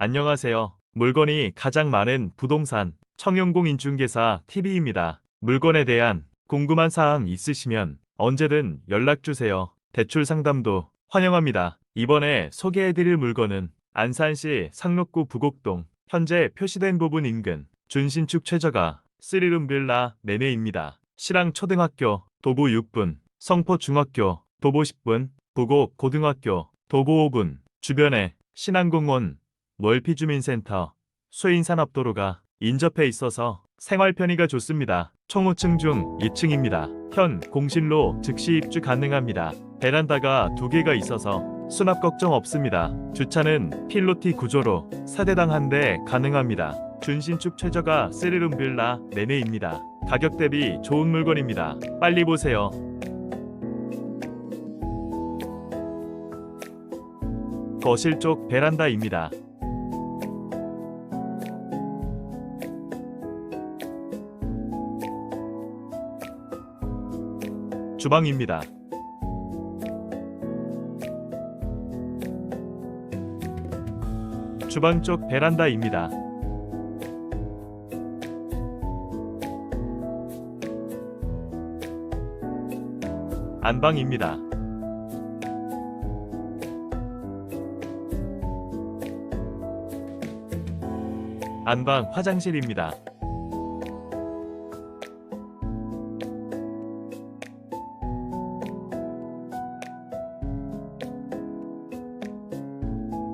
안녕하세요. 물건이 가장 많은 부동산 청용공 인중개사 TV입니다. 물건에 대한 궁금한 사항 있으시면 언제든 연락 주세요. 대출 상담도 환영합니다. 이번에 소개해드릴 물건은 안산시 상록구 부곡동 현재 표시된 부분 인근 준신축 최저가 3룸 빌라 내내입니다. 시랑 초등학교 도보 6분, 성포 중학교 도보 10분, 부곡 고등학교 도보 5분, 주변에 신안공원, 월피주민센터, 수인산업도로가 인접해 있어서 생활 편의가 좋습니다. 총 5층 중 2층입니다. 현 공실로 즉시 입주 가능합니다. 베란다가 두 개가 있어서 수납 걱정 없습니다. 주차는 필로티 구조로 4대당 한 대 가능합니다. 준신축 최저가 3룸 빌라 내내입니다. 가격 대비 좋은 물건입니다. 빨리 보세요. 거실 쪽 베란다입니다. 주방입니다. 주방 쪽 베란다입니다. 안방입니다. 안방 화장실입니다.